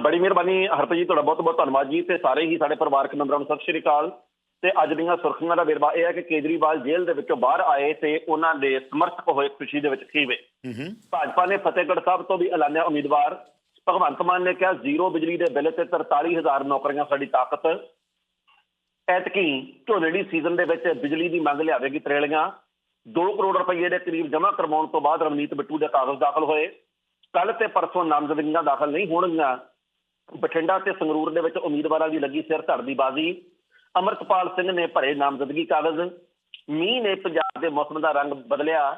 ਬੜੀ ਮਿਹਰਬਾਨੀ ਹਰਪ੍ਰੀਤ ਜੀ ਤੁਹਾਡਾ ਬਹੁਤ ਬਹੁਤ ਧੰਨਵਾਦ ਜੀ ਤੇ ਸਾਰੇ ਹੀ ਸਾਡੇ ਪਰਿਵਾਰਕ ਮੈਂਬਰਾਂ ਨੂੰ ਸਤਿ ਸ਼੍ਰੀ ਅਕਾਲ। ਤੇ ਅੱਜ ਦੀਆਂ ਸੁਰਖੀਆਂ ਦਾ ਵੇਰਵਾ ਇਹ ਹੈ ਕਿ ਕੇਜਰੀਵਾਲ ਜੇਲ੍ਹ ਦੇ ਵਿੱਚੋਂ ਬਾਹਰ ਆਏ ਤੇ ਉਹਨਾਂ ਦੇ ਸਮਰਥਕ ਹੋਏ ਖੁਸ਼ੀ ਦੇ ਵਿੱਚ ਖੀਵੇ ਭਾਜਪਾ ਨੇ ਫਤਿਹਗੜ੍ਹ ਸਾਹਿਬ ਤੋਂ ਵੀ ਐਲਾਨਿਆ ਉਮੀਦਵਾਰ। ਭਗਵੰਤ ਮਾਨ ਨੇ ਕਿਹਾ ਜ਼ੀਰੋ ਬਿਜਲੀ ਦੇ ਬਿੱਲ ਤੇ 43000 ਨੌਕਰੀਆਂ ਸਾਡੀ ਤਾਕਤ। ਐਤਕੀ ਝੋਨੇ ਦੀ ਸੀਜ਼ਨ ਦੇ ਵਿੱਚ ਬਿਜਲੀ ਦੀ ਮੰਗ ਲਿਆਵੇਗੀ ਤਰੇਲੀਆਂ। 2 ਕਰੋੜ ਰੁਪਏ ਦੇ ਕਰੀਬ ਜਮ੍ਹਾਂ ਕਰਵਾਉਣ ਤੋਂ ਬਾਅਦ ਰਵਨੀਤ ਬਿੱਟੂ ਦੇ ਕਾਗਜ਼ ਦਾਖਲ ਹੋਏ। ਕੱਲ ਤੇ ਪਰਸੋਂ ਨਾਮਜ਼ਦਗੀਆਂ ਦਾਖਲ ਨਹੀਂ ਹੋਣਗੀਆਂ। ਬਠਿੰਡਾ ਤੇ ਸੰਗਰੂਰ ਦੇ ਵਿੱਚ ਉਮੀਦਵਾਰਾਂ ਦੀ ਲੱਗੀ ਸਿਰ ਧੜ ਦੀ ਬਾਜ਼ੀ ਅਮਰਤਪਾਲ ਸਿੰਘ ਨੇ ਭਰੇ ਨਾਮਜ਼ਦਗੀ ਕਾਗਜ਼। ਮੀਂਹ ਨੇ ਪੰਜਾਬ ਦੇ ਮੌਸਮ ਦਾ ਰੰਗ ਬਦਲਿਆ।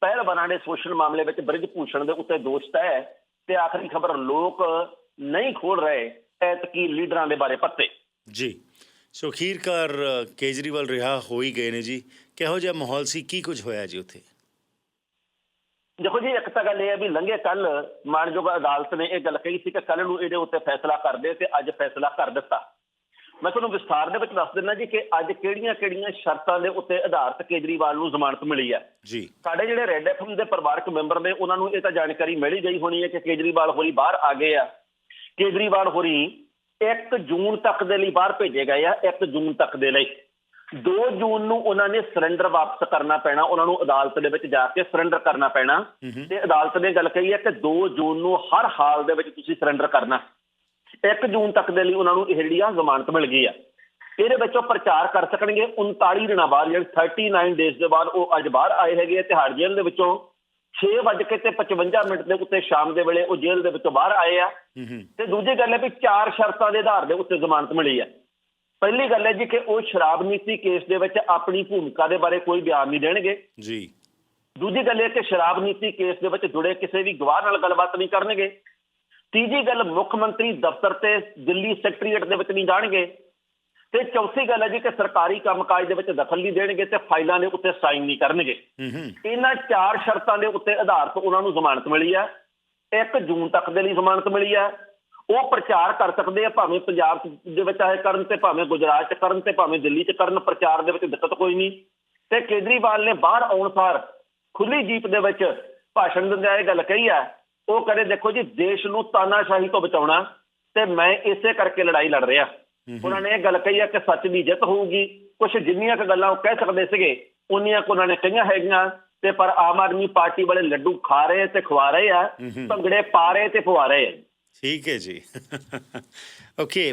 ਪਹਿਲਵਾਨਾਂ ਨੇ ਸ਼ੋਸ਼ਣ ਮਾਮਲੇ ਵਿੱਚ ਬ੍ਰਿਜ ਭੂਸ਼ਣ ਦੇ ਉੱਤੇ ਦੋਸ਼ ਤੈਅ ਤੇ ਆਖਰੀ ਖਬਰ, ਲੋਕ ਨਹੀਂ ਖੋਲ ਰਹੇ, ਐਤਕੀ ਲੀਡਰਾਂ ਦੇ ਬਾਰੇ ਪੱਤੇ। ਜੀ। ਸੋ ਅਖੀਰਕਾਰ ਕੇਜਰੀਵਾਲ ਰਿਹਾ ਹੋ ਹੀ ਗਏ ਨੇ ਜੀ। ਕਿਹੋ ਜਿਹਾ ਮਾਹੌਲ ਸੀ? ਕੀ ਕੁਝ ਹੋਇਆ ਜੀ ਉੱਥੇ? ਦੇਖੋ ਜੀ ਇੱਕ ਤਾਂ ਗੱਲ ਇਹ ਹੈ ਵੀ ਲੰਘੇ ਕੱਲ ਮਾਨਯੋਗ ਅਦਾਲਤ ਨੇ ਇਹ ਗੱਲ ਕਹੀ ਸੀ ਕਿ ਕੱਲ ਨੂੰ ਇਹਦੇ ਉੱਤੇ ਫੈਸਲਾ ਕਰਦੇ ਤੇ ਅੱਜ ਫੈਸਲਾ ਕਰ ਦਿੱਤਾ। ਮੈਂ ਤੁਹਾਨੂੰ ਵਿਸਥਾਰ ਦੇ ਵਿੱਚ ਦੱਸ ਦਿੰਦਾ ਜੀ ਕਿ ਅੱਜ ਕਿਹੜੀਆਂ-ਕਿਹੜੀਆਂ ਸ਼ਰਤਾਂ ਦੇ ਉੱਤੇ ਆਧਾਰਿਤ ਕੇਜਰੀਵਾਲ ਨੂੰ ਜ਼ਮਾਨਤ ਮਿਲੀ ਹੈ। ਜੀ। ਸਾਡੇ ਜਿਹੜੇ ਰੈੱਡ ਐਫਐਮ ਦੇ ਪਰਿਵਾਰਕ ਮੈਂਬਰ ਨੇ ਉਹਨਾਂ ਨੂੰ ਇਹ ਤਾਂ ਜਾਣਕਾਰੀ ਮਿਲੀ ਗਈ ਹੋਣੀ ਹੈ ਕਿ ਕੇਜਰੀਵਾਲ ਹੋਰੀ ਬਾਹਰ ਆ ਗਏ ਆ। ਕੇਜਰੀਵਾਲ ਹੋਰੀ 1 ਜੂਨ ਤੱਕ ਦੇ ਲਈ ਬਾਹਰ ਭੇਜੇ ਗਏ ਆ 1 ਜੂਨ ਤੱਕ ਦੇ ਲਈ। 2 ਜੂਨ ਨੂੰ ਉਹਨਾਂ ਨੇ ਸਰੈਂਡਰ ਵਾਪਸ ਕਰਨਾ ਪੈਣਾ ਉਹਨਾਂ ਨੂੰ ਅਦਾਲਤ ਦੇ ਵਿੱਚ ਜਾ ਕੇ ਸਰੈਂਡਰ ਕਰਨਾ ਪੈਣਾ। ਤੇ ਅਦਾਲਤ ਨੇ ਗੱਲ ਕਹੀ ਹੈ ਕਿ 2 ਜੂਨ ਨੂੰ ਹਰ ਹਾਲ ਦੇ ਵਿੱਚ ਤੁਸੀਂ ਸਰੈਂਡਰ ਕਰਨਾ। 1 ਜੂਨ ਤੱਕ ਦੇ ਲਈ ਉਹਨਾਂ ਨੂੰ ਇਹ ਜਿਹੜੀ ਆ ਜ਼ਮਾਨਤ ਮਿਲ ਗਈ ਆ। ਇਹਦੇ ਵਿੱਚ ਉਹ ਪ੍ਰਚਾਰ ਕਰ ਸਕਣਗੇ 39 ਦਿਨਾਂ ਬਾਅਦ ਜਿਹੜੇ 39 ਡੇਜ਼ ਦੇ ਬਾਅਦ ਉਹ ਅੱਜ ਬਾਹਰ ਆਏ ਹੈਗੇ ਆ ਤਿਹਾੜ ਜੇਲ੍ਹ ਦੇ ਵਿੱਚੋਂ। 6 ਵੱਜ ਕੇ ਤੇ 55 ਮਿੰਟ ਦੇ ਉੱਤੇ ਸ਼ਾਮ ਦੇ ਵੇਲੇ ਉਹ ਜੇਲ੍ਹ ਦੇ ਵਿੱਚੋਂ ਬਾਹਰ ਆਏ ਆ। ਤੇ ਦੂਜੀ ਗੱਲ ਹੈ ਵੀ ਚਾਰ ਸ਼ਰਤਾਂ ਦੇ ਆਧਾਰ ਦੇ ਉੱਤੇ ਜ਼ਮਾਨਤ ਮਿਲੀ ਹੈ ਪਹਿਲੀ ਗੱਲ ਹੈ ਜੀ ਕਿ ਉਹ ਸ਼ਰਾਬ ਨੀਤੀ ਕੇਸ ਦੇ ਵਿੱਚ ਆਪਣੀ ਭੂਮਿਕਾ ਦੇ ਬਾਰੇ ਕੋਈ ਬਿਆਨ ਨਹੀਂ ਦੇਣਗੇ। ਜੀ। ਦੂਜੀ ਗੱਲ ਇਹ ਕਿ ਸ਼ਰਾਬ ਨੀਤੀ ਕੇਸ ਦੇ ਵਿੱਚ ਜੁੜੇ ਕਿਸੇ ਵੀ ਗਵਾਹ ਨਾਲ ਗੱਲਬਾਤ ਨਹੀਂ ਕਰਨਗੇ। ਤੀਜੀ ਗੱਲ ਮੁੱਖ ਮੰਤਰੀ ਦਫ਼ਤਰ ਤੇ ਦਿੱਲੀ ਸੈਕਟਰੀਏਟ ਦੇ ਵਿੱਚ ਨਹੀਂ ਜਾਣਗੇ। ਤੇ ਚੌਥੀ ਗੱਲ ਹੈ ਜੀ ਕਿ ਸਰਕਾਰੀ ਕੰਮਕਾਜ ਦੇ ਵਿੱਚ ਦਖਲ ਨਹੀਂ ਦੇਣਗੇ ਤੇ ਫਾਈਲਾਂ ਦੇ ਉੱਤੇ ਸਾਈਨ ਨਹੀਂ ਕਰਨਗੇ। ਇਹਨਾਂ ਚਾਰ ਸ਼ਰਤਾਂ ਦੇ ਉੱਤੇ ਆਧਾਰਿਤ ਉਹਨਾਂ ਨੂੰ ਜ਼ਮਾਨਤ ਮਿਲੀ ਹੈ। 1 ਜੂਨ ਤੱਕ ਦੇ ਲਈ ਜ਼ਮਾਨਤ ਮਿਲੀ ਹੈ। ਉਹ ਪ੍ਰਚਾਰ ਕਰ ਸਕਦੇ ਆ ਭਾਵੇਂ ਪੰਜਾਬ ਦੇ ਵਿੱਚ ਆਏ ਕਰਨ ਤੇ ਭਾਵੇਂ ਗੁਜਰਾਤ ਚ ਕਰਨ ਤੇ ਭਾਵੇਂ ਦਿੱਲੀ ਚ ਕਰਨ ਪ੍ਰਚਾਰ ਦੇ ਵਿੱਚ ਦਿੱਕਤ ਕੋਈ ਨਹੀਂ। ਤੇ ਕੇਜਰੀਵਾਲ ਨੇ ਬਾਹਰ ਆਉਣ ਸਾਰ ਖੁੱਲੀ ਜੀਪ ਦੇ ਵਿੱਚ ਭਾਸ਼ਣ ਦਿੰਦਿਆਂ ਇਹ ਗੱਲ ਕਹੀ ਹੈ ਉਹ ਕਹਿੰਦੇ ਦੇਖੋ ਜੀ ਦੇਸ਼ ਨੂੰ ਤਾਨਾਸ਼ਾਹੀ ਤੋਂ ਬਚਾਉਣਾ ਤੇ ਮੈਂ ਇਸੇ ਕਰਕੇ ਲੜਾਈ ਲੜ ਰਿਹਾ। ਉਹਨਾਂ ਨੇ ਇਹ ਗੱਲ ਕਹੀ ਹੈ ਕਿ ਸੱਚ ਦੀ ਜਿੱਤ ਹੋਊਗੀ। ਕੁਝ ਜਿੰਨੀਆਂ ਕੁ ਗੱਲਾਂ ਉਹ ਕਹਿ ਸਕਦੇ ਸੀਗੇ ਉਨੀਆਂ ਕੁ ਉਹਨਾਂ ਨੇ ਕਹੀਆਂ ਹੈਗੀਆਂ। ਤੇ ਪਰ ਆਮ ਆਦਮੀ ਪਾਰਟੀ ਵਾਲੇ ਲੱਡੂ ਖਾ ਰਹੇ ਤੇ ਖਵਾ ਰਹੇ ਆ ਭੰਗੜੇ ਪਾ ਰਹੇ ਤੇ ਪਵਾ ਰਹੇ ਆ। ਠੀਕ ਹੈ ਜੀ। ਓਕੇ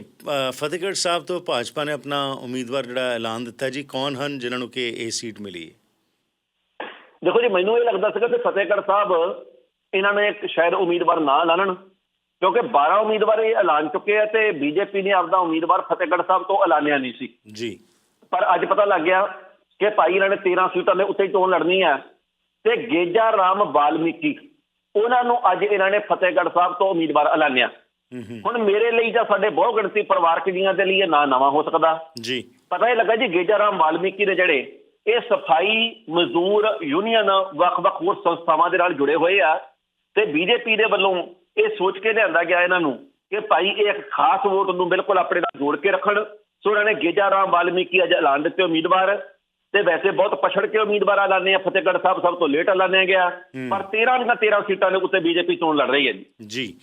ਫਤਿਹਗੜ੍ਹ ਸਾਹਿਬ ਤੋਂ ਭਾਜਪਾ ਨੇ ਆਪਣਾ ਉਮੀਦਵਾਰ ਜਿਹੜਾ ਐਲਾਨ ਦਿੱਤਾ ਜੀ ਕੌਣ ਹਨ ਜਿਨ੍ਹਾਂ ਨੂੰ ਕਿ ਇਹ ਸੀਟ ਮਿਲੀ? ਹੈ ਦੇਖੋ ਜੀ ਮੈਨੂੰ ਇਹ ਲੱਗਦਾ ਸੀਗਾ ਕਿ ਫਤਿਹਗੜ੍ਹ ਸਾਹਿਬ ਇਹਨਾਂ ਨੇ ਸ਼ਾਇਦ ਉਮੀਦਵਾਰ ਨਾ ਐਲਾਨਣ ਕਿਉਂਕਿ 12 ਉਮੀਦਵਾਰ ਇਹ ਐਲਾਨ ਚੁੱਕੇ ਆ ਤੇ ਬੀਜੇਪੀ ਨੇ ਆਪਦਾ ਉਮੀਦਵਾਰ ਫਤਿਹਗੜ੍ਹ ਸਾਹਿਬ ਤੋਂ ਐਲਾਨਿਆ ਨਹੀਂ ਸੀ। ਜੀ। ਪਰ ਅੱਜ ਪਤਾ ਲੱਗ ਗਿਆ ਕਿ ਭਾਈ ਇਹਨਾਂ ਨੇ 13 ਸੀਟਾਂ ਦੇ ਉੱਤੇ ਹੀ ਚੋਣ ਲੜਨੀ ਆ ਤੇ ਗੇਜਾ ਰਾਮ ਵਾਲਮੀਕੀ ਉਹਨਾਂ ਨੂੰ ਅੱਜ ਇਹਨਾਂ ਨੇ ਫਤਿਹਗੜ੍ਹ ਸਾਹਿਬ ਤੋਂ ਉਮੀਦਵਾਰ ਐਲਾਨਿਆ। ਹੂੰ ਹੂੰ। ਹੁਣ ਮੇਰੇ ਲਈ ਜਾਂ ਸਾਡੇ ਬਹੁ ਗਿਣਤੀ ਪਰਿਵਾਰਕ ਜੀਆਂ ਦੇ ਲਈ ਇਹ ਨਾਂ ਨਵਾਂ ਹੋ ਸਕਦਾ। ਜੀ। ਪਤਾ ਇਹ ਲੱਗਾ ਜੀ ਗੇਜਾ ਰਾਮ ਵਾਲਮੀਕੀ ਦੇ ਜਿਹੜੇ ਇਹ ਸਫ਼ਾਈ ਮਜ਼ਦੂਰ ਯੂਨੀਅਨ ਵੱਖ-ਵੱਖ ਹੋਰ ਸੰਸਥਾਵਾਂ ਦੇ ਨਾਲ ਜੁੜੇ ਹੋਏ ਆ ਤੇ ਬੀਜੇਪੀ ਦੇ ਵੱਲੋਂ ਇਹ ਸੋਚ ਕੇ ਲਿਆਂਦਾ ਗਿਆ ਇਹਨਾਂ ਨੂੰ ਕਿ ਭਾਈ ਇਹ ਇੱਕ ਖਾਸ ਵੋਟ ਨੂੰ ਬਿਲਕੁਲ ਆਪਣੇ ਨਾਲ ਜੋੜ ਕੇ ਰੱਖਣ। ਸੋ ਇਹਨਾਂ ਨੇ ਗੇਜਾ ਰਾਮ ਵਾਲਮੀਕੀ ਅੱਜ ਐਲਾਨ ਦਿੱਤੇ ਉਮੀਦਵਾਰ। ਤੇ ਵੈਸੇ ਬਹੁਤ ਪਛੜ ਕੇ ਉਮੀਦਵਾਰ ਐਲਾਨੇ ਆ ਫਤਿਹਗੜ੍ਹ ਸਾਹਿਬ ਸਭ ਤੋਂ ਲੇਟ ਐਲਾਨਿਆ ਗਿਆ ਪਰ 13 ਦੀਆਂ 13 ਸੀਟਾਂ ਦੇ ਉੱਤੇ ਬੀਜੇਪੀ ਚੋਣ ਲੜ ਰਹੀ ਹੈ ਜੀ। ਜੀ।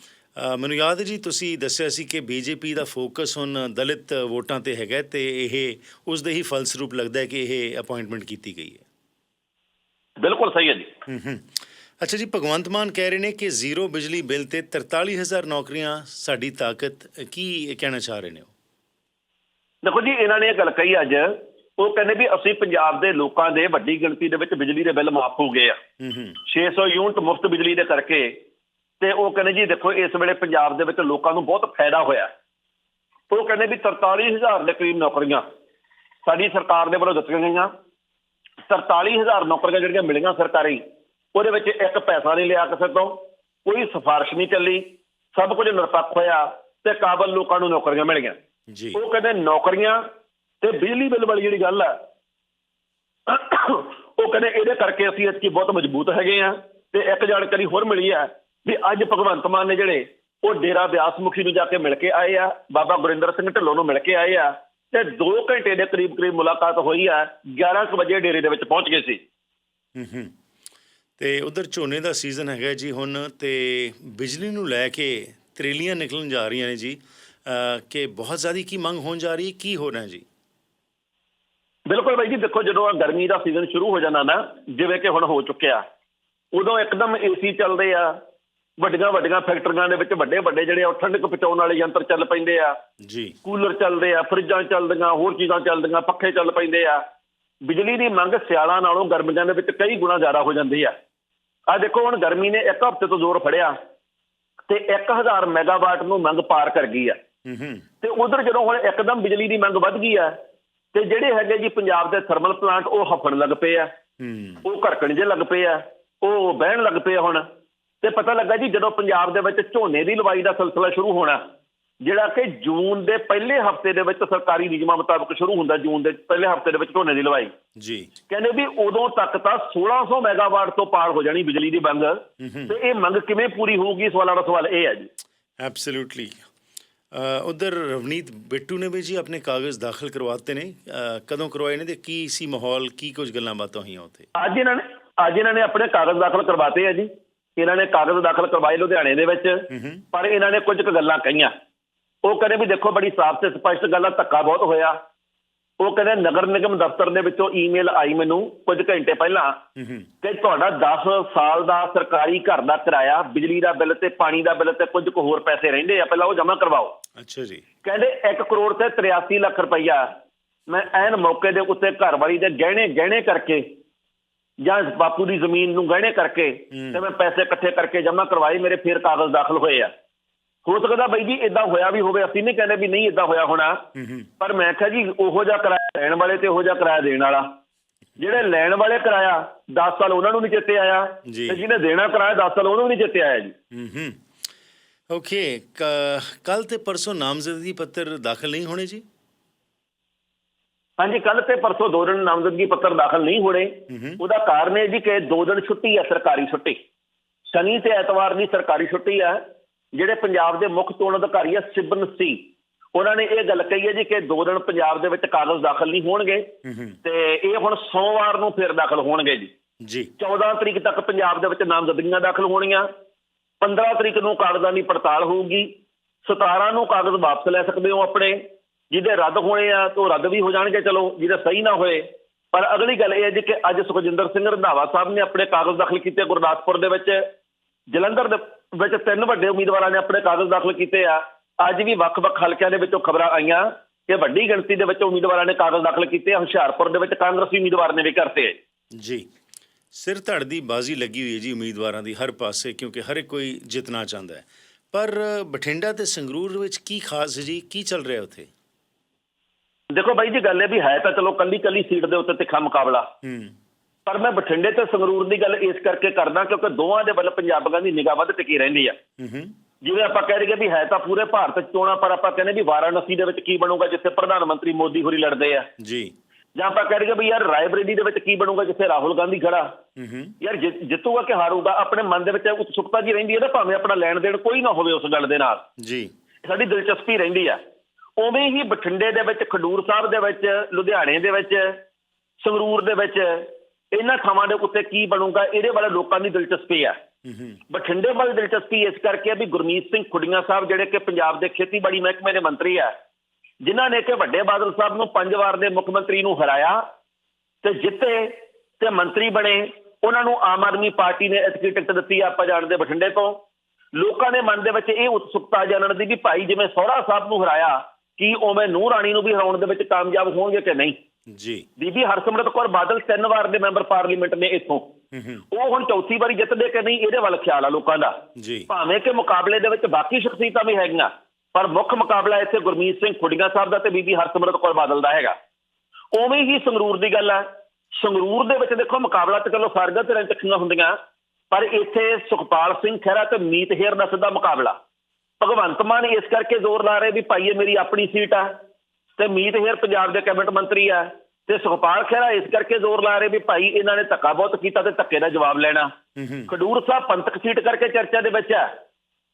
ਮੈਨੂੰ ਯਾਦ ਹੈ ਜੀ ਤੁਸੀਂ ਦੱਸਿਆ ਸੀ ਕਿ ਬੀਜੇਪੀ ਦਾ ਫੋਕਸ ਹੁਣ ਦਲਿਤ ਵੋਟਾਂ ਤੇ ਹੈਗਾ ਤੇ ਇਹ ਉਸ ਦੇ ਹੀ ਫਲਸਰੂਪ ਲੱਗਦਾ ਹੈ ਕਿ ਇਹ ਅਪਾਇੰਟਮੈਂਟ ਕੀਤੀ ਗਈ ਹੈ। ਬਿਲਕੁਲ ਸਹੀ ਹੈ ਜੀ। ਅੱਛਾ ਜੀ ਭਗਵੰਤ ਮਾਨ ਕਹਿ ਰਹੇ ਨੇ ਕਿ ਜ਼ੀਰੋ ਬਿਜਲੀ ਬਿੱਲ ਤੇ 43000 ਨੌਕਰੀਆਂ ਸਾਡੀ ਤਾਕਤ ਕੀ ਕਹਿਣਾ ਚਾਹ ਰਹੇ ਨੇ ਉਹ? ਦੇਖੋ ਜੀ ਇਹਨਾਂ ਨੇ ਇਹ ਗੱਲ ਕਹੀ ਅੱਜ ਉਹ ਕਹਿੰਦੇ ਵੀ ਅਸੀਂ ਪੰਜਾਬ ਦੇ ਲੋਕਾਂ ਦੇ ਵੱਡੀ ਗਿਣਤੀ ਦੇ ਵਿੱਚ ਬਿਜਲੀ ਦੇ ਬਿੱਲ ਮਾਫ ਹੋ ਗਏ ਆ। ਹੂੰ ਹੂੰ। 600 ਯੂਨਿਟ ਮੁਫਤ ਬਿਜਲੀ ਦੇ ਕਰਕੇ ਤੇ ਉਹ ਕਹਿੰਦੇ ਜੀ ਦੇਖੋ ਇਸ ਵੇਲੇ ਪੰਜਾਬ ਦੇ ਵਿੱਚ ਲੋਕਾਂ ਨੂੰ ਬਹੁਤ ਫਾਇਦਾ ਹੋਇਆ। ਉਹ ਕਹਿੰਦੇ ਵੀ 43000 ਦੇ ਕਰੀਬ ਨੌਕਰੀਆਂ ਸਾਡੀ ਸਰਕਾਰ ਦੇ ਵੱਲੋਂ ਦਿੱਤੀਆਂ ਗਈਆਂ। 43000 ਨੌਕਰੀਆਂ ਜਿਹੜੀਆਂ ਮਿਲੀਆਂ ਸਰਕਾਰੀ ਉਹਦੇ ਵਿੱਚ ਇੱਕ ਪੈਸਾ ਨਹੀਂ ਲਿਆ ਕਿਸੇ ਤੋਂ ਕੋਈ ਸਿਫਾਰਿਸ਼ ਨਹੀਂ ਚੱਲੀ ਸਭ ਕੁਝ ਨਿਰਪੱਖ ਹੋਇਆ ਤੇ ਕਾਬਲ ਲੋਕਾਂ ਨੂੰ ਨੌਕਰੀਆਂ ਮਿਲੀਆਂ। ਜੀ। ਉਹ ਕਹਿੰਦੇ ਨੌਕਰੀਆਂ ਤੇ ਬਿਜਲੀ ਬਿੱਲ ਵਾਲੀ ਜਿਹੜੀ ਗੱਲ ਆ, ਉਹ ਕਹਿੰਦੇ ਇਹਦੇ ਕਰਕੇ ਅਸੀਂ ਇਸ ਬਹੁਤ ਮਜ਼ਬੂਤ ਹੈਗੇ ਆ ਤੇ ਇੱਕ ਜਾਣਕਾਰੀ ਹੋਰ ਮਿਲੀ ਹੈ ਵੀ ਅੱਜ ਭਗਵੰਤ ਮਾਨ ਨੇ ਜਿਹੜੇ ਉਹ ਡੇਰਾ ਬਿਆਸ ਮੁਖੀ ਨੂੰ ਜਾ ਕੇ ਮਿਲ ਕੇ ਆਏ ਆ, ਬਾਬਾ ਗੁਰਿੰਦਰ ਸਿੰਘ ਢਿੱਲੋਂ ਨੂੰ ਮਿਲ ਕੇ ਆਏ ਆ ਤੇ 2 ਘੰਟੇ ਦੇ ਕਰੀਬ ਕਰੀਬ ਮੁਲਾਕਾਤ ਹੋਈ ਆ 11 ਕੁ ਵਜੇ ਡੇਰੇ ਦੇ ਵਿੱਚ ਪਹੁੰਚ ਗਏ ਸੀ। ਹੂੰ ਹੂੰ। ਤੇ ਉਧਰ ਝੋਨੇ ਦਾ ਸੀਜ਼ਨ ਹੈਗਾ ਜੀ ਹੁਣ ਤੇ ਬਿਜਲੀ ਨੂੰ ਲੈ ਕੇ ਤਰੇਲੀਆਂ ਨਿਕਲਣ ਜਾ ਰਹੀਆਂ ਨੇ ਜੀ। ਕਿ ਬਹੁਤ ਜ਼ਿਆਦਾ ਕੀ ਮੰਗ ਹੋਣ ਜਾ ਰਹੀ ਹੈ ਕੀ ਹੋ ਰਿਹਾ ਜੀ? ਬਿਲਕੁਲ ਬਾਈ ਜੀ ਦੇਖੋ ਜਦੋਂ ਗਰਮੀ ਦਾ ਸੀਜ਼ਨ ਸ਼ੁਰੂ ਹੋ ਜਾਂਦਾ ਨਾ ਜਿਵੇਂ ਕਿ ਹੁਣ ਹੋ ਚੁੱਕਿਆ ਉਦੋਂ ਇੱਕਦਮ ਏਸੀ ਚੱਲਦੇ ਆ ਵੱਡੀਆਂ ਵੱਡੀਆਂ ਫੈਕਟਰੀਆਂ ਦੇ ਵਿੱਚ ਵੱਡੇ ਵੱਡੇ ਜਿਹੜੇ ਉਹ ਠੰਡਕ ਪਹੁੰਚਾਉਣ ਵਾਲੇ ਯੰਤਰ ਚੱਲ ਪੈਂਦੇ ਆ। ਜੀ। ਕੂਲਰ ਚੱਲਦੇ ਆ ਫਰਿੱਜਾਂ ਚੱਲਦੀਆਂ ਹੋਰ ਚੀਜ਼ਾਂ ਚੱਲਦੀਆਂ ਪੱਖੇ ਚੱਲ ਪੈਂਦੇ ਆ। ਬਿਜਲੀ ਦੀ ਮੰਗ ਸਿਆਲਾਂ ਨਾਲੋਂ ਗਰਮੀਆਂ ਦੇ ਵਿੱਚ ਕਈ ਗੁਣਾ ਜ਼ਿਆਦਾ ਹੋ ਜਾਂਦੀ ਆ। ਆ ਦੇਖੋ ਹੁਣ ਗਰਮੀ ਨੇ ਇੱਕ ਹਫ਼ਤੇ ਤੋਂ ਜ਼ੋਰ ਫੜਿਆ ਤੇ 1000 ਮੈਗਾਵਾਟ ਨੂੰ ਮੰਗ ਪਾਰ ਕਰ ਗਈ ਆ। ਹੂੰ ਹੂੰ। ਤੇ ਉਧਰ ਜਦੋਂ ਹੁਣ ਇੱਕਦਮ ਬਿਜਲੀ ਦੀ ਮੰਗ ਵੱਧ ਗਈ ਆ ਤੇ ਜਿਹੜੇ ਹੈਗੇ ਜੀ ਪੰਜਾਬ ਦੇ ਥਰਮਲ ਪਲਾਂਟ ਉਹ ਹਫਣ ਲੱਗ ਪਏ ਆ। ਉਹ ਘਰਕਣ ਜੇ ਲੱਗ ਪਏ ਆ। ਉਹ ਬਹਿਣ ਲੱਗ ਪਏ ਹੁਣ। ਤੇ ਪਤਾ ਲੱਗਾ ਜੀ ਜਦੋਂ ਪੰਜਾਬ ਦੇ ਵਿੱਚ ਝੋਨੇ ਦੀ ਲਵਾਈ ਦਾ ਸਿਲਸਿਲਾ ਸ਼ੁਰੂ ਹੋਣਾ ਜਿਹੜਾ ਕਿ ਜੂਨ ਦੇ ਪਹਿਲੇ ਹਫ਼ਤੇ ਦੇ ਵਿੱਚ ਸਰਕਾਰੀ ਨਿਯਮਾਂ ਮੁਤਾਬਕ ਸ਼ੁਰੂ ਹੁੰਦਾ ਜੂਨ ਦੇ ਪਹਿਲੇ ਹਫ਼ਤੇ ਦੇ ਵਿੱਚ ਝੋਨੇ ਦੀ ਲਵਾਈ। ਜੀ। ਕਹਿੰਦੇ ਵੀ ਉਦੋਂ ਤੱਕ ਤਾਂ 1600 ਮੈਗਾਵਾਟ ਤੋਂ ਪਾਰ ਹੋ ਜਾਣੀ ਬਿਜਲੀ ਦੀ ਮੰਗ। ਤੇ ਇਹ ਮੰਗ ਕਿਵੇਂ ਪੂਰੀ ਹੋਊਗੀ? ਇਸ ਵਾਲਾ ਦਾ ਸਵਾਲ ਇਹ ਹੈ ਜੀ। ਐਬਸੋਲੂਟਲੀ ਉਧਰ ਰਵਨੀਤ ਬਿੱਟੂ ਨੇ ਵੀ ਜੀ ਆਪਣੇ ਕਾਗਜ਼ ਦਾਖਲ ਕਰਵਾਤੇ ਨੇ। ਕਦੋਂ ਕਰਵਾਏ ਨੇ ਤੇ ਕੀ ਸੀ ਮਾਹੌਲ ਕੀ ਕੁਝ ਗੱਲਾਂ ਬਾਤਾਂ ਹੋਈਆਂ ਉੱਥੇ? ਅੱਜ ਇਹਨਾਂ ਨੇ ਅੱਜ ਇਹਨਾਂ ਨੇ ਆਪਣੇ ਕਾਗਜ਼ ਦਾਖਲ ਕਰਵਾਤੇ ਆ ਜੀ। ਇਹਨਾਂ ਨੇ ਕਾਗਜ਼ ਦਾਖਲ ਕਰਵਾਏ ਲੁਧਿਆਣੇ ਦੇ ਵਿੱਚ। ਪਰ ਇਹਨਾਂ ਨੇ ਕੁਝ ਕੁ ਗੱਲਾਂ ਕਹੀਆਂ। ਉਹ ਕਹਿੰਦੇ ਵੀ ਦੇਖੋ ਬੜੀ ਸਾਫ਼ ਤੇ ਸਪਸ਼ਟ ਗੱਲ ਆ ਧੱਕਾ ਬਹੁਤ ਹੋਇਆ। ਉਹ ਕਹਿੰਦੇ ਨਗਰ ਨਿਗਮ ਦਫ਼ਤਰ ਦੇ ਵਿੱਚੋਂ ਈਮੇਲ ਆਈ ਮੈਨੂੰ ਕੁਝ ਘੰਟੇ ਪਹਿਲਾਂ ਕਿ ਤੁਹਾਡਾ 10 ਸਾਲ ਦਾ ਸਰਕਾਰੀ ਘਰ ਦਾ ਕਿਰਾਇਆ ਬਿਜਲੀ ਦਾ ਬਿੱਲ ਤੇ ਪਾਣੀ ਦਾ ਬਿੱਲ ਤੇ ਕੁਝ ਕੁ ਹੋਰ ਪੈਸੇ ਰਹਿੰਦੇ ਆ ਪਹਿਲਾਂ ਉਹ ਜਮ੍ਹਾਂ ਕਰਵਾਓ। ਅੱਛਾ ਜੀ। ਕਹਿੰਦੇ 1 ਕਰੋੜ ਤੇ 83 ਲੱਖ ਰੁਪਈਆ ਮੈਂ ਐਨ ਮੌਕੇ ਦੇ ਉੱਤੇ ਘਰ ਵਾਲੀ ਦੇ ਗਹਿਣੇ ਗਹਿਣੇ ਕਰਕੇ ਜਾਂ ਬਾਪੂ ਦੀ ਜ਼ਮੀਨ ਨੂੰ ਗਹਿਣੇ ਕਰਕੇ ਤੇ ਮੈਂ ਪੈਸੇ ਇਕੱਠੇ ਕਰਕੇ ਜਮ੍ਹਾਂ ਕਰਵਾਏ ਮੇਰੇ ਫੇਰ ਕਾਗਜ਼ ਦਾਖਲ ਹੋਏ ਆ। ਹੋ ਸਕਦਾ ਬਾਈ ਜੀ ਇਦਾਂ ਹੋਇਆ ਵੀ ਹੋਵੇ ਅਸੀਂ ਨਹੀਂ ਕਹਿੰਦੇ ਵੀ ਨਹੀਂ ਇਦਾਂ ਹੋਇਆ ਹੋਣਾ। ਪਰ ਮੈਂ ਕਿਹਾ ਜੀ ਉਹੋ ਜਿਹਾ ਕਿਰਾਇਆ ਲੈਣ ਵਾਲੇ ਤੇ ਉਹੋ ਜਿਹਾ ਕਿਰਾਇਆ ਦੇਣ ਵਾਲਾ। ਜਿਹੜੇ ਲੈਣ ਵਾਲੇ ਕਿਰਾਇਆ 10 ਸਾਲ ਉਹਨਾਂ ਨੂੰ ਨਹੀਂ ਚੇਤੇ ਆਇਆ। ਤੇ ਜਿਹਨੇ ਦੇਣਾ ਕਿਰਾਇਆ 10 ਸਾਲ ਉਹਨੂੰ ਵੀ ਨਹੀਂ ਚੇਤੇ ਆਇਆ ਜੀ। ਹੂੰ ਹੂੰ। ਓਕੇ ਕੱਲ ਤੇ ਪਰਸੋਂ ਨਾਮਜ਼ਦਗੀ ਪੱਤਰ ਦਾਖਲ ਨਹੀਂ ਹੋਣੇ ਜੀ? ਹਾਂਜੀ ਕੱਲ ਤੇ ਪਰਸੋਂ ਦੋ ਦਿਨ ਨਾਮਜ਼ਦਗੀ ਪੱਤਰ ਦਾਖਲ ਨਹੀਂ ਹੋਣੇ। ਉਹਦਾ ਕਾਰਨ ਹੈ ਜੀ ਕਿ ਦੋ ਦਿਨ ਛੁੱਟੀ ਹੈ ਸਰਕਾਰੀ ਛੁੱਟੀ। ਸ਼ਨੀ ਤੇ ਐਤਵਾਰ ਦੀ ਸਰਕਾਰੀ ਛੁੱਟੀ ਹੈ ਜਿਹੜੇ ਪੰਜਾਬ ਦੇ ਮੁੱਖ ਚੋਣ ਅਧਿਕਾਰੀ ਹੈ ਸਿਬਨ ਸੀ। ਉਹਨਾਂ ਨੇ ਇਹ ਗੱਲ ਕਹੀ ਹੈ ਜੀ ਕਿ ਦੋ ਦਿਨ ਪੰਜਾਬ ਦੇ ਵਿੱਚ ਕਾਗਜ਼ ਦਾਖਲ ਨਹੀਂ ਹੋਣਗੇ ਤੇ ਇਹ ਹੁਣ ਸੋਮਵਾਰ ਨੂੰ ਫਿਰ ਦਾਖਲ ਹੋਣਗੇ ਜੀ। ਜੀ। 14 ਤਰੀਕ ਤੱਕ ਪੰਜਾਬ ਦੇ ਵਿੱਚ ਨਾਮਜ਼ਦਗੀਆਂ ਦਾਖਲ ਹੋਣੀਆਂ। 15 ਤਰੀਕ ਨੂੰ ਕਾਗਜ਼ਾਂ ਦੀ ਪੜਤਾਲ ਹੋਊਗੀ 17 ਨੂੰ ਕਾਗਜ਼ ਵਾਪਸ ਲੈ ਸਕਦੇ ਹੋ ਆਪਣੇ, ਜਿਹਦੇ ਰੱਦ ਹੋਣੇ ਆ ਤਾਂ ਉਹ ਰੱਦ ਵੀ ਹੋ ਜਾਣਗੇ, ਚਲੋ, ਜਿਹਦੇ ਸਹੀ ਨਾ ਹੋਏ। ਪਰ ਅਗਲੀ ਗੱਲ ਇਹ ਹੈ ਜੀ ਕਿ ਅੱਜ ਸੁਖਜਿੰਦਰ ਸਿੰਘ ਰੰਧਾਵਾ ਸਾਹਿਬ ਨੇ ਆਪਣੇ ਕਾਗਜ਼ ਦਾਖਲ ਕੀਤੇ ਗੁਰਦਾਸਪੁਰ ਦੇ ਵਿੱਚ, ਜਲੰਧਰ ਦੇ ਵਿੱਚ ਤਿੰਨ ਵੱਡੇ ਉਮੀਦਵਾਰਾਂ ਨੇ ਆਪਣੇ ਕਾਗਜ਼ ਦਾਖਲ ਕੀਤੇ ਆ। ਅੱਜ ਵੀ ਵੱਖ-ਵੱਖ ਹਲਕਿਆਂ ਦੇ ਵਿੱਚੋਂ ਖਬਰਾਂ ਆਈਆਂ ਕਿ ਵੱਡੀ ਗਿਣਤੀ ਦੇ ਵਿੱਚ ਉਮੀਦਵਾਰਾਂ ਨੇ ਕਾਗਜ਼ ਦਾਖਲ ਕੀਤੇ ਆ। ਹੁਸ਼ਿਆਰਪੁਰ ਦੇ ਵਿੱਚ ਕਾਂਗਰਸੀ ਉਮੀਦਵਾਰ ਨੇ ਵੀ ਕਰਤੇ ਜੀ। ਸਿਰ ਧੜ ਦੀ ਬਾਜ਼ੀ ਲੱਗੀ ਹੋਈ ਹੈ ਜੀ ਉਮੀਦਵਾਰਾਂ ਦੀ ਹਰ ਪਾਸੇ ਕਿਉਂਕਿ ਹਰ ਇੱਕ ਕੋਈ ਜਿੱਤਣਾ ਚਾਹੁੰਦਾ ਹੈ। ਪਰ ਬਠਿੰਡਾ ਤੇ ਸੰਗਰੂਰ ਵਿੱਚ ਕੀ ਖਾਸ ਜੀ ਕੀ ਚੱਲ ਰਿਹਾ ਉੱਥੇ? ਦੇਖੋ ਬਾਈ ਜੀ ਗੱਲ ਇਹ ਵੀ ਹੈ ਤਾਂ ਚਲੋ ਕੱਲੀ ਕੱਲੀ ਸੀਟ ਦੇ ਉੱਤੇ ਤਿੱਖਾ ਮੁਕਾਬਲਾ। ਹੂੰ। ਪਰ ਮੈਂ ਬਠਿੰਡੇ ਤੇ ਸੰਗਰੂਰ ਦੀ ਗੱਲ ਇਸ ਕਰਕੇ ਕਰਦਾ ਕਿਉਂਕਿ ਦੋਵਾਂ ਦੇ ਵੱਲ ਪੰਜਾਬੀਆਂ ਦੀ ਨਿਗਾਹ ਵੱਧ ਟਿਕੀ ਰਹਿੰਦੀ ਆ। ਹੂੰ। ਜਿਵੇਂ ਆਪਾਂ ਕਹਿ ਰਹੀਏ ਵੀ ਹੈ ਤਾਂ ਪੂਰੇ ਭਾਰਤ ਚ ਚੋਣਾਂ ਪਰ ਆਪਾਂ ਕਹਿੰਦੇ ਵੀ ਵਾਰਾਣਸੀ ਦੇ ਵਿੱਚ ਕੀ ਬਣੂਗਾ ਜਿੱਥੇ ਪ੍ਰਧਾਨ ਮੰਤਰੀ ਮੋਦੀ ਹੋਰੀ ਲੜਦੇ ਆ। ਜੀ। ਜਾਂ ਆਪਾਂ ਕਹਿ ਰਹੀਏ ਵੀ ਯਾਰ ਰਾਏਬਰੇਲੀ ਦੇ ਵਿੱਚ ਕੀ ਬਣੂਗਾ ਜਿੱਥੇ ਰਾਹੁਲ ਗਾਂਧੀ ਖੜਾ? ਯਾਰ ਜਿੱਤੂਗਾ ਕਿ ਹਾਰੂਗਾ ਆਪਣੇ ਮਨ ਦੇ ਵਿੱਚ ਉਤਸੁਕਤਾ ਜੀ ਰਹਿੰਦੀ ਹੈ ਨਾ ਭਾਵੇਂ ਆਪਣਾ ਲੈਣ ਦੇਣ ਕੋਈ ਨਾ ਹੋਵੇ ਉਸ ਗੱਲ ਦੇ ਨਾਲ। ਜੀ। ਸਾਡੀ ਦਿਲਚਸਪੀ ਰਹਿੰਦੀ ਆ। ਉਵੇਂ ਹੀ ਬਠਿੰਡੇ ਦੇ ਵਿੱਚ ਖਡੂਰ ਸਾਹਿਬ ਦੇ ਵਿੱਚ ਲੁਧਿਆਣੇ ਦੇ ਵਿੱਚ ਸੰਗਰੂਰ ਦੇ ਵਿੱਚ ਇਹਨਾਂ ਥਾਵਾਂ ਦੇ ਉੱਤੇ ਕੀ ਬਣੂਗਾ ਇਹਦੇ ਬਾਰੇ ਲੋਕਾਂ ਦੀ ਦਿਲਚਸਪੀ ਆ। ਬਠਿੰਡੇ ਵੱਲ ਦਿਲਚਸਪੀ ਇਸ ਕਰਕੇ ਆ ਵੀ ਗੁਰਮੀਤ ਸਿੰਘ ਖੁੱਡੀਆਂ ਸਾਹਿਬ ਜਿਹੜੇ ਕਿ ਪੰਜਾਬ ਦੇ ਖੇਤੀਬਾੜੀ ਮਹਿਕਮੇ ਦੇ ਮੰਤਰੀ ਆ ਜਿਨ੍ਹਾਂ ਨੇ ਕਿ ਵੱਡੇ ਬਾਦਲ ਸਾਹਿਬ ਨੂੰ ਪੰਜ ਵਾਰ ਦੇ ਮੁੱਖ ਮੰਤਰੀ ਨੂੰ ਹਰਾਇਆ ਤੇ ਜਿੱਤੇ ਤੇ ਮੰਤਰੀ ਬਣੇ ਉਹਨਾਂ ਨੂੰ ਆਮ ਆਦਮੀ ਪਾਰਟੀ ਨੇ ਇਤਕੀ ਟਿਕਟ ਦਿੱਤੀ ਆਪਾਂ ਜਾਣਦੇ ਬਠਿੰਡੇ ਤੋਂ। ਲੋਕਾਂ ਦੇ ਮਨ ਦੇ ਵਿੱਚ ਇਹ ਉਤਸੁਕਤਾ ਜਾਣਨ ਦੀ ਵੀ ਭਾਈ ਜਿਵੇਂ ਸਹੁਰਾ ਸਾਹਿਬ ਨੂੰ ਹਰਾਇਆ ਕੀ ਉਵੇਂ ਨੂੰਹ ਰਾਣੀ ਨੂੰ ਵੀ ਹਰਾਉਣ ਦੇ ਵਿੱਚ ਕਾਮਯਾਬ ਹੋਣਗੇ ਕਿ ਨਹੀਂ? ਜੀ। ਬੀਬੀ ਹਰਸਿਮਰਤ ਕੌਰ ਬਾਦਲ ਤਿੰਨ ਵਾਰ ਦੇ ਮੈਂਬਰ ਪਾਰਲੀਮੈਂਟ ਨੇ ਇੱਥੋਂ। ਉਹ ਹੁਣ ਚੌਥੀ ਵਾਰੀ ਜਿੱਤਦੇ ਕਿ ਨਹੀਂ ਇਹਦੇ ਵੱਲ ਖਿਆਲ ਆ ਲੋਕਾਂ ਦਾ। ਜੀ। ਭਾਵੇਂ ਕਿ ਮੁਕਾਬਲੇ ਦੇ ਵਿੱਚ ਬਾਕੀ ਸ਼ਖਸੀਅਤਾਂ ਵੀ ਹੈਗੀਆਂ ਪਰ ਮੁੱਖ ਮੁਕਾਬਲਾ ਇੱਥੇ ਗੁਰਮੀਤ ਸਿੰਘ ਖੁੱਡੀਆਂ ਸਾਹਿਬ ਦਾ ਤੇ ਬੀਬੀ ਹਰਸਿਮਰਤ ਕੌਰ ਬਾਦਲ ਦਾ ਹੈਗਾ। ਉਵੇਂ ਹੀ ਸੰਗਰੂਰ ਦੀ ਗੱਲ ਹੈ ਸੰਗਰੂਰ ਦੇ ਵਿੱਚ ਦੇਖੋ ਮੁਕਾਬਲਾ ਤੇ ਚਲੋ ਸਾਰੀਆਂ ਤਰ੍ਹਾਂ ਤਿੱਖੀਆਂ ਹੁੰਦੀਆਂ। ਪਰ ਇੱਥੇ ਸੁਖਪਾਲ ਸਿੰਘ ਖਹਿਰਾ ਤੇ ਮੀਤ ਹੇਰ ਦਾ ਸਿੱਧਾ ਮੁਕਾਬਲਾ। ਭਗਵੰਤ ਮਾਨ ਇਸ ਕਰਕੇ ਜ਼ੋਰ ਲਾ ਰਹੇ ਵੀ ਭਾਈ ਇਹ ਮੇਰੀ ਆਪਣੀ ਸੀਟ ਆ ਤੇ ਮੀਤ ਹੇਰ ਪੰਜਾਬ ਦੇ ਕੈਬਨਿਟ ਮੰਤਰੀ ਆ ਤੇ ਸੁਖਪਾਲ ਖਹਿਰਾ ਇਸ ਕਰਕੇ ਜ਼ੋਰ ਲਾ ਰਹੇ ਵੀ ਭਾਈ ਇਹਨਾਂ ਨੇ ਧੱਕਾ ਬਹੁਤ ਕੀਤਾ ਤੇ ਧੱਕੇ ਦਾ ਜਵਾਬ ਲੈਣਾ। ਖਡੂਰ ਸਾਹਿਬ ਪੰਥਕ ਸੀਟ ਕਰਕੇ ਚਰਚਾ ਦੇ ਵਿੱਚ ਹੈ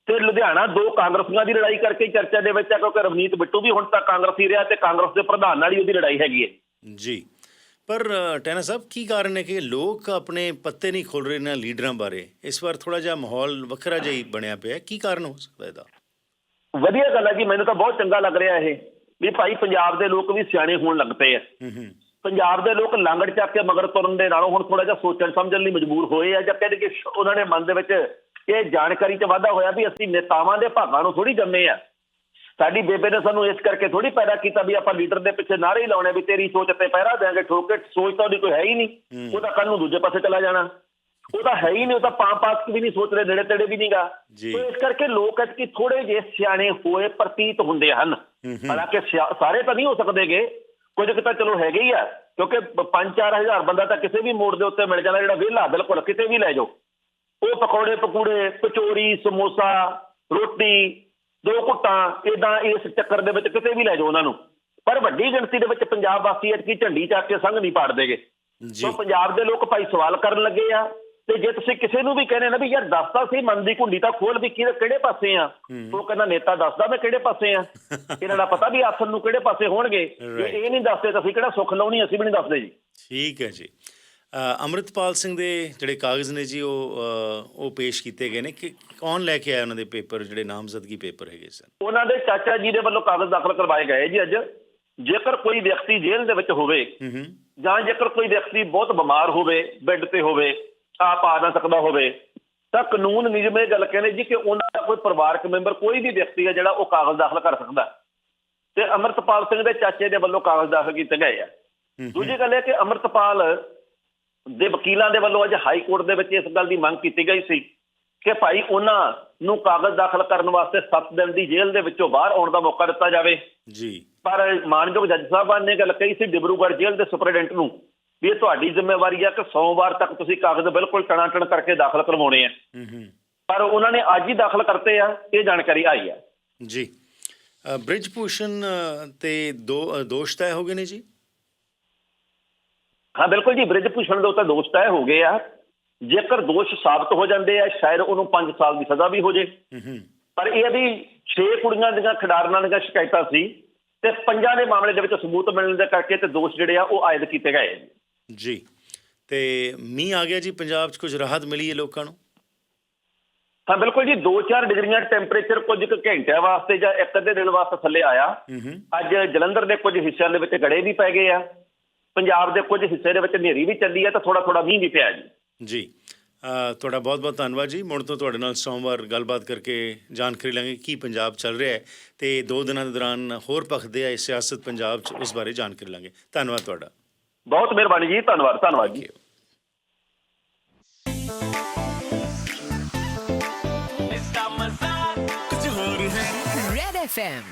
ਤੇ ਲੁਧਿਆਣਾ ਦੋ ਕਾਂਗਰਸੀਆਂ ਦੀ ਲੜਾਈ ਕਰਕੇ ਚਰਚਾ ਦੇ ਵਿੱਚ ਹੈ ਕਿਉਂਕਿ ਰਵਨੀਤ ਬਿੱਟੂ ਵੀ ਹੁਣ ਤੱਕ ਕਾਂਗਰਸੀ ਰਿਹਾ ਤੇ ਕਾਂਗਰਸ ਦੇ ਪ੍ਰਧਾਨ ਨਾਲ ਹੀ ਉਹਦੀ ਲੜਾਈ ਹੈਗੀ ਹੈ। ਜੀ। ਪਰ ਟੈਨਾ ਸਾਹਿਬ ਕੀ ਕਾਰਨ ਹੈ ਕਿ ਲੋਕ ਆਪਣੇ ਪੱਤੇ ਨਹੀਂ ਖੋਲ ਰਹੇ ਨਾ ਲੀਡਰਾਂ ਬਾਰੇ? ਇਸ ਵਾਰ ਥੋੜਾ ਜਿਹਾ ਮਾਹੌਲ ਵੱਖਰਾ ਜਿਹਾ ਹੀ ਬਣਿਆ ਪਿਆ। ਕੀ ਕਾਰਨ ਹੋ ਸਕਦਾ ਇਹਦਾ? ਵਧੀਆ ਗੱਲ ਹੈ ਜੀ ਮੈਨੂੰ ਤਾਂ ਬਹੁਤ ਚੰਗਾ ਲੱਗ ਰਿਹਾ ਇਹ ਵੀ ਭਾਈ ਪੰਜਾਬ ਦੇ ਲੋਕ ਵੀ ਸਿਆਣੇ ਹੋਣ ਲੱਗ ਪਏ ਆ। ਪੰਜਾਬ ਦੇ ਲੋਕ ਲਾਂਗੜ ਚੱਕ ਕੇ ਮਗਰ ਤੁਰਨ ਦੇ ਨਾਲੋਂ ਹੁਣ ਥੋੜਾ ਜਿਹਾ ਸੋਚਣ ਸਮਝਣ ਲਈ ਮਜਬੂਰ ਹੋਏ ਆ ਜਾਂ ਕਹਿੰਦੇ ਕਿ ਉਹਨਾਂ ਦੇ ਮਨ ਦੇ ਵਿੱਚ ਇਹ ਜਾਣਕਾਰੀ 'ਚ ਵਾਧਾ ਹੋਇਆ ਵੀ ਅਸੀਂ ਨੇਤਾਵਾਂ ਦੇ ਭਾਗਾਂ ਨੂੰ ਥੋੜੀ ਜੰਮੇ ਆ। ਸਾਡੀ ਬੇਬੇ ਨੇ ਸਾਨੂੰ ਇਸ ਕਰਕੇ ਥੋੜੀ ਪੈਦਾ ਕੀਤਾ ਵੀ ਆਪਾਂ ਲੀਡਰ ਦੇ ਪਿੱਛੇ ਨਾਰੇ ਹੀ ਲਾਉਣੇ ਵੀ ਤੇਰੀ ਸੋਚ ਤੇ ਪਹਿਰਾ ਦੇਾਂਗੇ ਠੋਕ ਸੋਚ ਤਾਂ ਉਹਦੀ ਕੋਈ ਹੈ ਹੀ ਨਹੀਂ। ਉਹ ਤਾਂ ਕੱਲ ਨੂੰ ਦੂਜੇ ਪਾਸੇ ਚਲਾ ਜਾਣਾ। ਉਹ ਤਾਂ ਹੈ ਹੀ ਨਹੀਂ ਉਹ ਤਾਂ ਪਾਂ ਪਾਸ ਵੀ ਨਹੀਂ ਸੋਚ ਰਹੇ ਨੇੜੇ ਤੇੜੇ ਵੀ ਨਹੀਂਗਾ। ਜੀ। ਇਸ ਕਰਕੇ ਲੋਕ ਕਿ ਥੋੜੇ ਜਿਹੇ ਸਿਆਣੇ ਹੋਏ ਪ੍ਰਤੀਤ ਹੁੰਦੇ ਹਨ। ਹਾਲਾਂਕਿ ਸਾਰੇ ਤਾਂ ਨਹੀਂ ਹੋ ਸਕਦੇਗੇ। ਕੁਝ ਕੁ ਤਾਂ ਚਲੋ ਹੈਗੇ ਹੀ ਆ ਕਿਉਂਕਿ 5-4000 ਬੰਦਾ ਤਾਂ ਕਿਸੇ ਵੀ ਮੋੜ ਦੇ ਉੱਤੇ ਮਿਲ ਜਾਂਦਾ ਜਿਹੜਾ ਵਿਹਲਾ ਬਿਲਕੁਲ ਕਿਤੇ ਵੀ ਲੈ ਜਾਓ। ਉਹ ਪਕੌੜੇ ਪਕੂੜੇ ਕਚੋਰੀ ਸਮੋਸਾ ਰੋਟੀ ਦੋ ਘੁੱਟਾਂ ਇਦਾਂ ਇਸ ਚੱਕਰ ਦੇ ਵਿੱਚ ਕਿਤੇ ਵੀ ਲੈ ਜਾਓ ਉਹਨਾਂ ਨੂੰ। ਪਰ ਵੱਡੀ ਗਿਣਤੀ ਦੇ ਵਿੱਚ ਪੰਜਾਬ ਵਾਸੀ ਐਤਕੀ ਝੰਡੀ ਚੱਕ ਕੇ ਸੰਘ ਨਹੀਂ ਪਾੜਦੇਗੇ ਜੀ। ਸੋ ਪੰਜਾਬ ਦੇ ਲੋਕ ਭਾਈ ਸਵਾਲ ਕਰਨ ਲੱਗੇ ਆ ਤੇ ਜੇ ਤੁਸੀਂ ਕਿਸੇ ਨੂੰ ਵੀ ਕਹਿੰਦੇ ਨਾ ਵੀ ਯਾਰ ਦੱਸਦਾ ਸੀ ਮਨ ਦੀ ਕੁੰਡੀ ਤਾਂ ਖੋਲ ਵੀ ਕਿਹਦੇ ਕਿਹੜੇ ਪਾਸੇ ਆ? ਉਹ ਕਹਿੰਦਾ ਨੇਤਾ ਦੱਸਦਾ ਮੈਂ ਕਿਹੜੇ ਪਾਸੇ ਆ। ਇਹਨਾਂ ਦਾ ਪਤਾ ਵੀ ਆਸਨ ਨੂੰ ਕਿਹੜੇ ਪਾਸੇ ਹੋਣਗੇ. ਇਹ ਨਹੀਂ ਦੱਸਦੇ ਤਾਂ ਅਸੀਂ ਕਿਹੜਾ ਸੁੱਖ ਲਾਉਣੀ ਅਸੀਂ ਵੀ ਨਹੀਂ ਦੱਸਦੇ ਜੀ। ਠੀਕ ਹੈ ਜੀ। ਅੰਮ੍ਰਿਤਪਾਲ ਸਿੰਘ ਦੇ ਜਿਹੜੇ ਕਾਗਜ਼ ਨੇ ਜੀ ਉਹ ਉਹ ਪੇਸ਼ ਕੀਤੇ ਗਏ ਨੇ। ਕਿ ਕੌਣ ਲੈ ਕੇ ਆਇਆ ਉਹਨਾਂ ਦੇ ਪੇਪਰ ਜਿਹੜੇ ਨਾਮਜ਼ਦਗੀ ਪੇਪਰ ਹੈਗੇ ਸਨ? ਉਹਨਾਂ ਦੇ ਚਾਚਾ ਜੀ ਦੇ ਵੱਲੋਂ ਕਾਗਜ਼ ਦਾਖਲ ਕਰਵਾਏ ਗਏ ਜੀ ਅੱਜ। ਜੇਕਰ ਕੋਈ ਵਿਅਕਤੀ ਜੇਲ੍ਹ ਦੇ ਵਿੱਚ ਹੋਵੇ ਜਾਂ ਜੇਕਰ ਕੋਈ ਵਿਅਕਤੀ ਬਹੁਤ ਬਿਮਾਰ ਹੋਵੇ ਬੈੱਡ ਤੇ ਹੋਵੇ ਆਪ ਆ ਨਾ ਸਕਦਾ ਹੋਵੇ ਤਾਂ ਕਾਨੂੰਨ ਨਿਯਮ ਇਹ ਗੱਲ ਕਹਿੰਦੇ ਜੀ ਕਿ ਉਹਨਾਂ ਦਾ ਕੋਈ ਪਰਿਵਾਰਕ ਮੈਂਬਰ ਕੋਈ ਵੀ ਵਿਅਕਤੀ ਹੈ ਜਿਹੜਾ ਉਹ ਕਾਗਜ਼ ਦਾਖਲ ਕਰ ਸਕਦਾ। ਤੇ ਅਮਰਤਪਾਲ ਸਿੰਘ ਦੇ ਚਾਚੇ ਦੇ ਵੱਲੋਂ ਕਾਗਜ਼ ਦਾਖਲ ਕੀਤੇ ਗਏ ਆ। ਦੂਜੀ ਗੱਲ ਇਹ ਕਿ ਅਮਰਤਪਾਲ ਦੇ ਵਕੀਲਾਂ ਦੇ ਵੱਲੋਂ ਅੱਜ ਹਾਈ ਕੋਰਟ ਦੇ ਵਿੱਚ ਇਸ ਗੱਲ ਦੀ ਮੰਗ ਕੀਤੀ ਗਈ ਸੀ ਕਿ ਭਾਈ ਉਹਨਾਂ ਨੂੰ ਕਾਗਜ਼ ਦਾਖਲ ਕਰਨ ਵਾਸਤੇ 7 ਦਿਨ ਦੀ ਜੇਲ੍ਹ ਦੇ ਵਿੱਚੋਂ ਬਾਹਰ ਆਉਣ ਦਾ ਮੌਕਾ ਦਿੱਤਾ ਜਾਵੇ। ਜੀ। ਪਰ ਮਾਨਯੋਗ ਜੱਜ ਸਾਹਿਬਾਨ ਨੇ ਗੱਲ ਕਹੀ ਸੀ ਡਿਬਰੂਗੜ੍ਹ ਜੇਲ੍ਹ ਦੇ ਸੁਪਰਡੈਂਟ ਨੂੰ ਵੀ ਇਹ ਤੁਹਾਡੀ ਜ਼ਿੰਮੇਵਾਰੀ ਹੈ ਕਿ ਸੋਮਵਾਰ ਤੱਕ ਤੁਸੀਂ ਕਾਗਜ਼ ਬਿਲਕੁਲ ਟਣਾਟਣ ਕਰਕੇ ਦਾਖਲ ਕਰਵਾਉਣੇ ਆ। ਪਰ ਉਹਨਾਂ ਨੇ ਅੱਜ ਹੀ ਦਾਖਲ ਕਰਤੇ ਆ ਇਹ ਜਾਣਕਾਰੀ ਆਈ ਹੈ ਜੀ। ਬ੍ਰਿਜ ਭੂਸ਼ਣ ਤੇ ਦੋ ਦੋਸ਼ ਤੈਅ ਹੋ ਗਏ ਨੇ ਜੀ? ਹਾਂ ਬਿਲਕੁਲ ਜੀ ਬ੍ਰਿਜ ਭੂਸ਼ਣ ਦੇ ਉੱਤੇ ਦੋਸ਼ ਤੈਅ ਹੋ ਗਏ ਆ। ਜੇਕਰ ਦੋਸ਼ ਸਾਬਤ ਹੋ ਜਾਂਦੇ ਆ ਸ਼ਾਇਦ ਉਹਨੂੰ 5 ਸਾਲ ਦੀ ਸਜ਼ਾ ਵੀ ਹੋ ਜੇ। ਪਰ ਇਹ ਵੀ 6 ਕੁੜੀਆਂ ਦੀਆਂ ਖਿਡਾਰਨਾਂ ਦੀਆਂ ਸ਼ਿਕਾਇਤਾਂ ਸੀ ਤੇ ਪੰਜਾਂ ਦੇ ਮਾਮਲੇ ਦੇ ਵਿੱਚ ਸਬੂਤ ਮਿਲਣ ਦੇ ਕਰਕੇ ਤੇ ਦੋਸ਼ ਜਿਹੜੇ ਆ ਉਹ ਆਇਦ ਕੀਤੇ ਗਏ। ਜੀ। ਤੇ ਮੀਂਹ ਆ ਗਿਆ ਜੀ ਪੰਜਾਬ 'ਚ ਕੁਝ ਰਾਹਤ ਮਿਲੀ ਹੈ ਲੋਕਾਂ ਨੂੰ? ਹਾਂ ਬਿਲਕੁਲ ਜੀ 2-4 ਡਿਗਰੀਆਂ ਟੈਂਪਰੇਚਰ ਕੁਝ ਕੁ ਘੰਟਿਆਂ ਵਾਸਤੇ ਜਾਂ ਇੱਕ ਅੱਧੇ ਦਿਨ ਵਾਸਤੇ ਥੱਲੇ ਆਇਆ। ਅੱਜ ਜਲੰਧਰ ਦੇ ਕੁਝ ਹਿੱਸਿਆਂ ਦੇ ਵਿੱਚ ਗੜੇ ਵੀ ਪੈ ਗਏ ਆ। ਪੰਜਾਬ ਦੇ ਕੁਝ ਹਿੱਸੇ ਦੇ ਵਿੱਚ ਹਨੇਰੀ ਵੀ ਚੱਲੀ ਆ ਤਾਂ ਥੋੜਾ ਥੋੜਾ ਮੀਂਹ ਵੀ ਪਿਆ ਜੀ। ਜੀ ਤੁਹਾਡਾ ਬਹੁਤ ਬਹੁਤ ਧੰਨਵਾਦ ਜੀ। ਮੁੜ ਤੋਂ ਤੁਹਾਡੇ ਨਾਲ ਸੋਮਵਾਰ ਗੱਲਬਾਤ ਕਰਕੇ ਜਾਣਕਾਰੀ ਲਾਂਗੇ ਕੀ ਪੰਜਾਬ ਚੱਲ ਰਿਹਾ ਹੈ ਤੇ ਦੋ ਦਿਨਾਂ ਦੇ ਦੌਰਾਨ ਹੋਰ ਪਖਦੇ ਆ ਸਿਆਸਤ ਪੰਜਾਬ 'ਚ ਉਸ ਬਾਰੇ ਜਾਣਕਾਰੀ ਲਾਂਗੇ। ਧੰਨਵਾਦ ਤੁਹਾਡਾ। ਬਹੁਤ ਮਿਹਰਬਾਨੀ ਜੀ ਧੰਨਵਾਦ ਧੰਨਵਾਦ ਜੀ। FM.